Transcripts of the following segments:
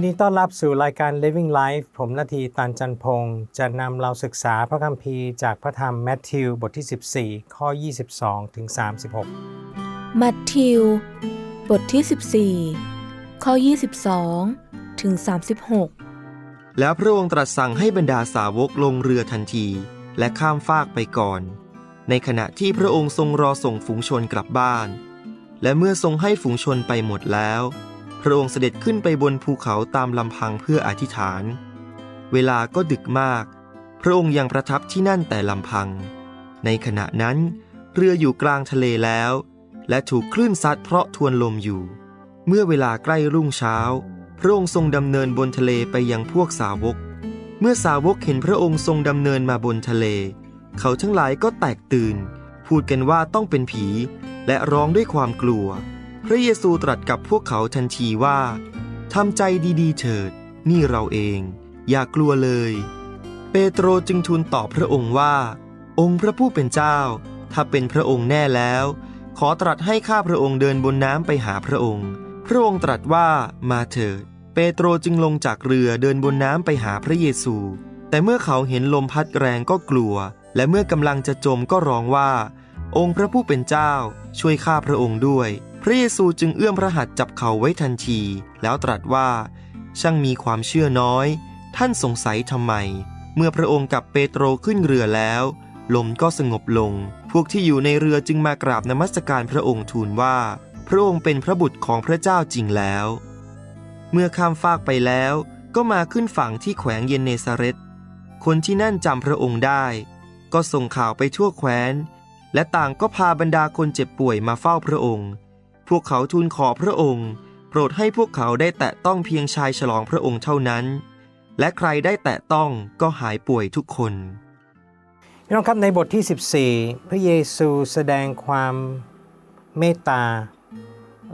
นดีต้อนรับสู่รายการ Living Life ผมนาทีตันจันพงศ์จะนำเราศึกษาพระคัมภีร์จากพระธรรมแมทธิวบทที่ 14 ข้อ 22 ถึง 36 มัทธิว บทที่ 14 ข้อ 22 ถึง 36 แล้วพระองค์ตรัสสั่งให้บรรดาสาวกลงเรือทันที และข้ามฟากไปก่อน ในขณะที่พระองค์ทรงรอส่งฝูงชนกลับบ้าน และเมื่อทรงให้ฝูงชนไปหมดแล้ว พระองค์เสด็จขึ้นไปบนภูเขาตามลำพังเพื่ออธิษฐาน เวลาก็ดึกมาก พระองค์ยังประทับที่นั่นแต่ลำพัง ในขณะนั้น เรืออยู่กลางทะเลแล้ว และถูกคลื่นซัดเพราะทวนลมอยู่ เมื่อเวลาใกล้รุ่งเช้า พระองค์ทรงดำเนินบนทะเลไปยังพวกสาวก เมื่อสาวกเห็นพระองค์ทรงดำเนินมาบนทะเล เขาทั้งหลายก็แตกตื่น พูดกันว่าต้องเป็นผี และร้องด้วยความกลัว พระเยซูตรัสกับพวกเขาทันทีว่าทำใจดีๆ เถิด นี่เราเอง อย่ากลัวเลย เปโตรจึงทูลตอบพระองค์ว่า องค์พระผู้เป็นเจ้า ถ้าเป็นพระองค์แน่แล้ว ขอตรัสให้ข้าพระองค์เดินบนน้ำไปหาพระองค์ พระองค์ตรัสว่ามาเถิด เปโตรจึงลงจากเรือเดินบนน้ำไปหาพระเยซู แต่เมื่อเขาเห็นลมพัดแรงก็กลัว และเมื่อกำลังจะจมก็ร้องว่า องค์พระผู้เป็นเจ้า ช่วยข้าพระองค์ด้วย พระเยซูจึงเอื้อมพระหัตถ์จับเขาไว้ทันที แล้วตรัสว่า ช่างมีความเชื่อน้อย ท่านสงสัยทำไม เมื่อพระองค์กับเปโตรขึ้นเรือแล้ว ลมก็สงบลง พวกที่อยู่ในเรือจึงมากราบนมัสการพระองค์ทูลว่า พระองค์เป็นพระบุตรของพระเจ้าจริงแล้ว เมื่อข้ามฟากไปแล้ว ก็มาขึ้นฝั่งที่แขวงเยนเนซาเรตคนที่นั่นจำพระองค์ได้ ก็ส่งข่าวไปทั่วแคว้น และต่างก็พาบรรดาคนเจ็บป่วยมาเฝ้าพระองค์ พวกเขาทูลขอพระองค์ โปรดให้พวกเขาได้แตะต้องเพียงชายฉลองพระองค์เท่านั้น และใครได้แตะต้องก็หายป่วยทุกคนพี่น้องครับในบทที่ 14 พระเยซูแสดงความเมตตา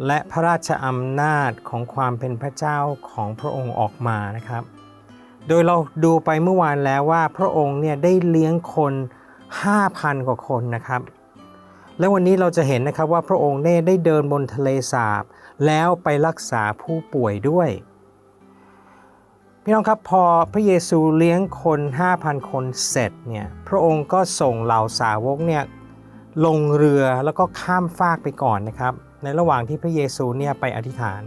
และพระราชอำนาจของความเป็นพระเจ้าของพระองค์ออกมานะครับ โดยเราดูไปเมื่อวานแล้วว่าพระองค์เนี่ยได้เลี้ยงคน 5,000 กว่าคนนะครับ และวันนี้เราจะเห็นนะครับว่าพระองค์เน่ได้เดินบนทะเลสาบ แล้วไปรักษาผู้ป่วยด้วย พี่น้องครับพอพระเยซูเลี้ยงคน 5,000 คนเสร็จเนี่ยพระองค์ก็ส่งเหล่าสาวกเนี่ยลงเรือแล้วก็ข้ามฟากไปก่อนนะครับ ในระหว่างที่พระเยซูเนี่ยไปอธิษฐาน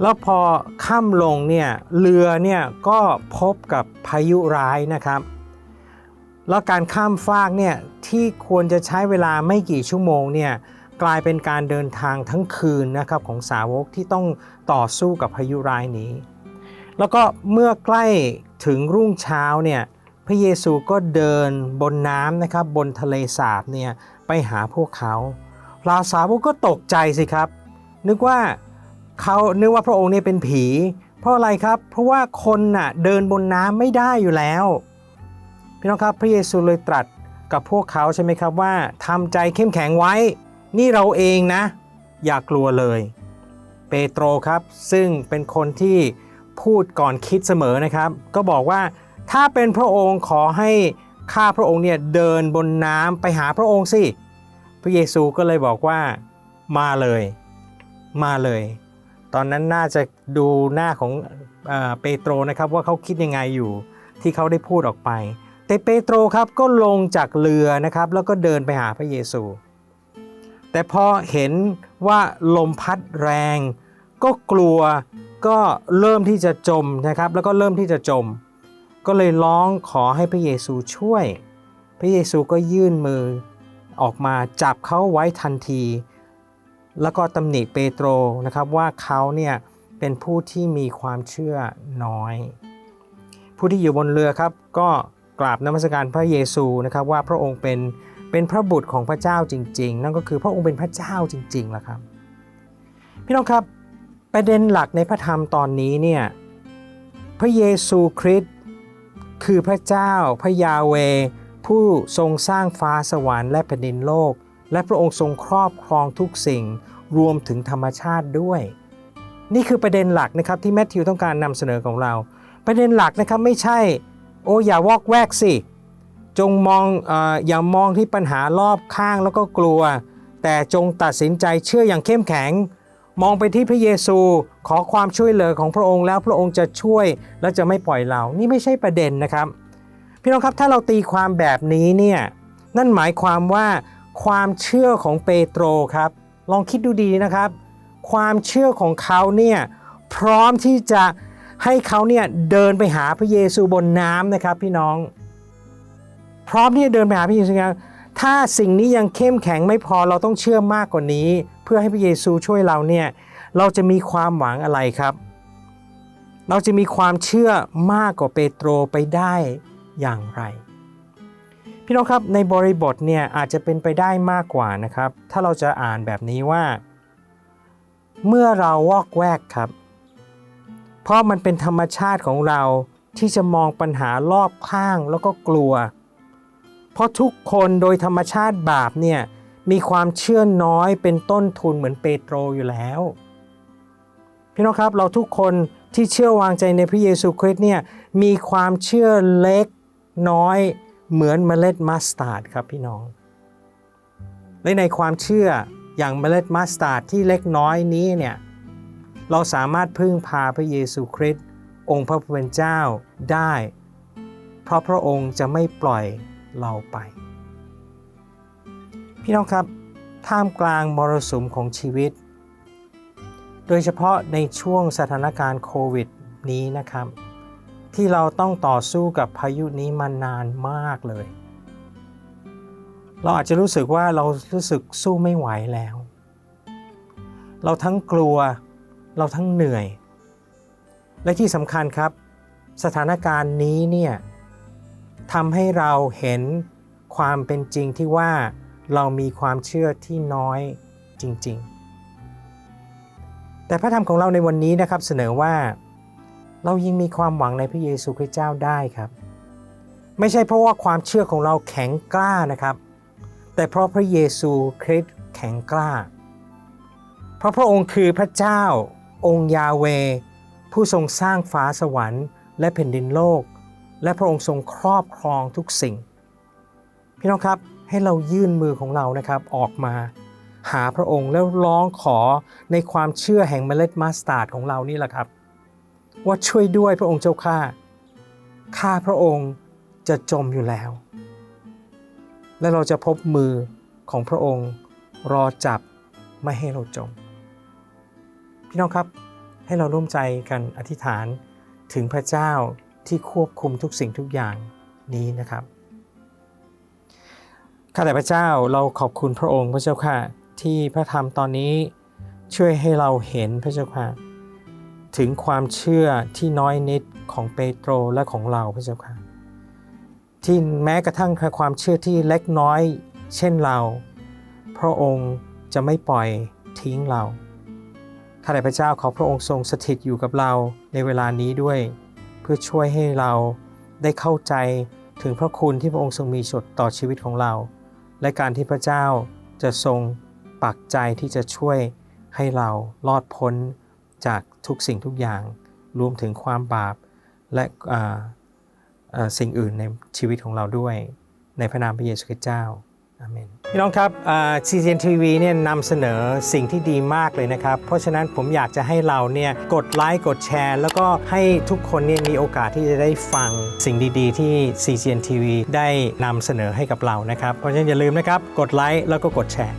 แล้วพอข้ามลงเนี่ยเรือเนี่ยก็พบกับพายุร้ายนะครับ แล้วการข้ามฟากเนี่ยที่ควรจะใช้เวลาไม่กี่ชั่วโมงเนี่ยกลายเป็นการเดินทางทั้งคืนนะครับของสาวกที่ต้องต่อสู้กับพายุร้ายนี้ แล้วก็เมื่อใกล้ถึงรุ่งเช้าเนี่ยพระเยซูก็เดินบนน้ำนะครับบนทะเลสาบเนี่ยไปหาพวกเขาลาสาวกก็ตกใจสิครับ นึกว่าเขานึกว่าพระองค์เนี่ยเป็นผี เพราะอะไรครับ เพราะว่าคนน่ะเดินบนน้ำไม่ได้อยู่แล้ว พี่น้องครับพระเยซูเลยตรัสกับพวกเขาใช่ไหมครับว่าทำใจเข้มแข็งไว้ นี่เราเองนะ อย่ากลัวเลย เปโตรครับ ซึ่งเป็นคนที่พูดก่อนคิดเสมอนะครับ ก็บอกว่าถ้าเป็นพระองค์ขอให้ข้าพระองค์เนี่ยเดินบนน้ำไปหาพระองค์สิพระเยซูก็เลยบอกว่ามาเลย มาเลย ตอนนั้นน่าจะดูหน้าของเอเปโตรนะครับว่าเขาคิดยังไงอยู่ที่เขาได้พูดออกไป แต่เปโตรครับก็ลงจากเรือนะครับ แล้วก็เดินไปหาพระเยซู แต่พอเห็นว่าลมพัดแรง ก็กลัวก็เริ่มที่จะจมนะครับ แล้วก็เริ่มที่จะจม ก็เลยร้องขอให้พระเยซูช่วย พระเยซูก็ยื่นมือออกมาจับเขาไว้ทันที แล้วก็ตำหนิเปโตรนะครับว่าเขาเนี่ยเป็นผู้ที่มีความเชื่อน้อย ผู้ที่อยู่บนเรือครับก็ กราบนมัสการพระเยซูนะครับว่าพระองค์เป็นเป็นพระบุตรของพระเจ้าจริง ๆ นั่นก็คือพระองค์เป็นพระเจ้าจริงๆล่ะครับ พี่น้องครับประเด็นหลักในพระธรรมตอนนี้เนี่ยพระเยซูคริสต์คือพระเจ้าพระยาเว ผู้ทรงสร้างฟ้าสวรรค์และแผ่นดินโลก และพระองค์ทรงครอบครองทุกสิ่งรวมถึงธรรมชาติด้วย นี่คือประเด็นหลักนะครับที่แมทธิวต้องการนำเสนอของเรา ประเด็นหลักนะครับไม่ใช่ โอ้อย่าวอกแวกสิ จงมองออย่ามองที่ปัญหารอบข้างแล้วก็กลัว แต่จงตัดสินใจเชื่ออย่างเข้มแข็ง มองไปที่พระเยซูขอความช่วยเหลือของพระองค์แล้วพระองค์จะช่วยและจะไม่ปล่อยเรา นี่ไม่ใช่ประเด็นนะครับ พี่น้องครับถ้าเราตีความแบบนี้เนี่ยนั่นหมายความว่าความเชื่อของเปโตรครับ ลองคิดดูดีนะครับ ความเชื่อของเขาเนี่ยพร้อมที่จะ ให้เขาเนี่ยเดินไปหาพระเยซูบนน้ำนะครับพี่น้อง พร้อมที่จะเดินไปหาพระเยซูนะถ้าสิ่งนี้ยังเข้มแข็งไม่พอเราต้องเชื่อมากกว่านี้ เพื่อให้พระเยซูช่วยเราเนี่ยเราจะมีความหวังอะไรครับ เราจะมีความเชื่อมากกว่าเปโตรไปได้อย่างไร พี่น้องครับในบริบทเนี่ยอาจจะเป็นไปได้มากกว่านะครับ ถ้าเราจะอ่านแบบนี้ว่า เมื่อเราวอกแวกครับ เพราะมันเป็นธรรมชาติของเราที่จะมองปัญหารอบข้างแล้วก็กลัว เพราะทุกคนโดยธรรมชาติบาปเนี่ยมีความเชื่อน้อยเป็นต้นทุนเหมือนเปโตรอยู่แล้ว พี่น้องครับเราทุกคนที่เชื่อวางใจในพระเยซูคริสต์เนี่ยมีความเชื่อเล็กน้อยเหมือนเมล็ดมัสตาร์ดครับพี่น้อง และในความเชื่ออย่างเมล็ดมัสตาร์ดที่เล็กน้อยนี้เนี่ย เราสามารถพึ่งพาพระเยซูคริสต์องค์พระผู้เป็นเจ้าได้ เพราะพระองค์จะไม่ปล่อยเราไป พี่น้องครับ ท่ามกลางมรสุมของชีวิต โดยเฉพาะในช่วงสถานการณ์โควิดนี้นะครับ ที่เราต้องต่อสู้กับพายุนี้มานานมากเลย เราอาจจะรู้สึกว่าเรารู้สึกสู้ไม่ไหวแล้ว เราทั้งกลัว เราทั้งเหนื่อย และที่สำคัญครับ สถานการณ์นี้เนี่ยทำให้เราเห็นความเป็นจริงที่ว่าเรามีความเชื่อที่น้อยจริง ๆ แต่พระธรรมของเราในวันนี้นะครับเสนอว่า เรายังมีความหวังในพระเยซูคริสต์เจ้าได้ครับ ไม่ใช่เพราะว่าความเชื่อของเราแข็งกล้านะครับ แต่เพราะพระเยซูคริสต์แข็งกล้า เพราะพระองค์คือพระเจ้า องค์ยาเว ผู้ทรงสร้างฟ้าสวรรค์ และแผ่นดินโลก และพระองค์ทรงครอบครองทุกสิ่ง พี่น้องครับให้เรายื่นมือของเรานะครับออกมา หาพระองค์แล้วร้องขอในความเชื่อแห่งเมล็ดมัสตาร์ดของเรานี่แหละครับ ว่าช่วยด้วยพระองค์เจ้าข้าข้าพระองค์จะจมอยู่แล้ว และเราจะพบมือของพระองค์รอจับไม่ให้เราจม พี่น้องครับให้เราร่วมใจกันอธิษฐานถึงพระเจ้าที่ควบคุมทุกสิ่งทุกอย่างนี้นะครับข้าแต่พระเจ้าเราขอบคุณพระองค์พระเจ้าค่ะ ที่พระธรรมตอนนี้ช่วยให้เราเห็นพระเจ้าค่ะ ถึงความเชื่อที่น้อยนิดของเปโตรและของเราพระเจ้าค่ะ ที่แม้กระทั่งความเชื่อที่เล็กน้อย เช่นเรา พระองค์จะไม่ปล่อยทิ้งเรา ข้าแต่พระเจ้าขอพระองค์ทรงสถิตอยู่กับเราในเวลานี้ด้วย เพื่อช่วยให้เราได้เข้าใจถึงพระคุณที่พระองค์ทรงมีสดต่อชีวิตของเรา และการที่พระเจ้าจะทรงปักใจที่จะช่วยให้เรารอดพ้นจากทุกสิ่งทุกอย่าง รวมถึงความบาปและสิ่งอื่นในชีวิตของเราด้วย ในพระนามพระเยซูคริสต์เจ้า เมนพี่น้องครับซีเซียนทีวีเนี่ยนำเสนอสิ่งที่ดีมากเลยนะครับ เพราะฉะนั้นผมอยากจะให้เราเนี่ยกดไลค์กดแชร์ แล้วก็ให้ทุกคนเนี่ยมีโอกาสที่จะได้ฟังสิ่งดีๆ ที่ CGN TV ได้นำเสนอให้กับเรานะครับ เพราะฉะนั้นอย่าลืมนะครับ กดไลค์แล้วก็กดแชร์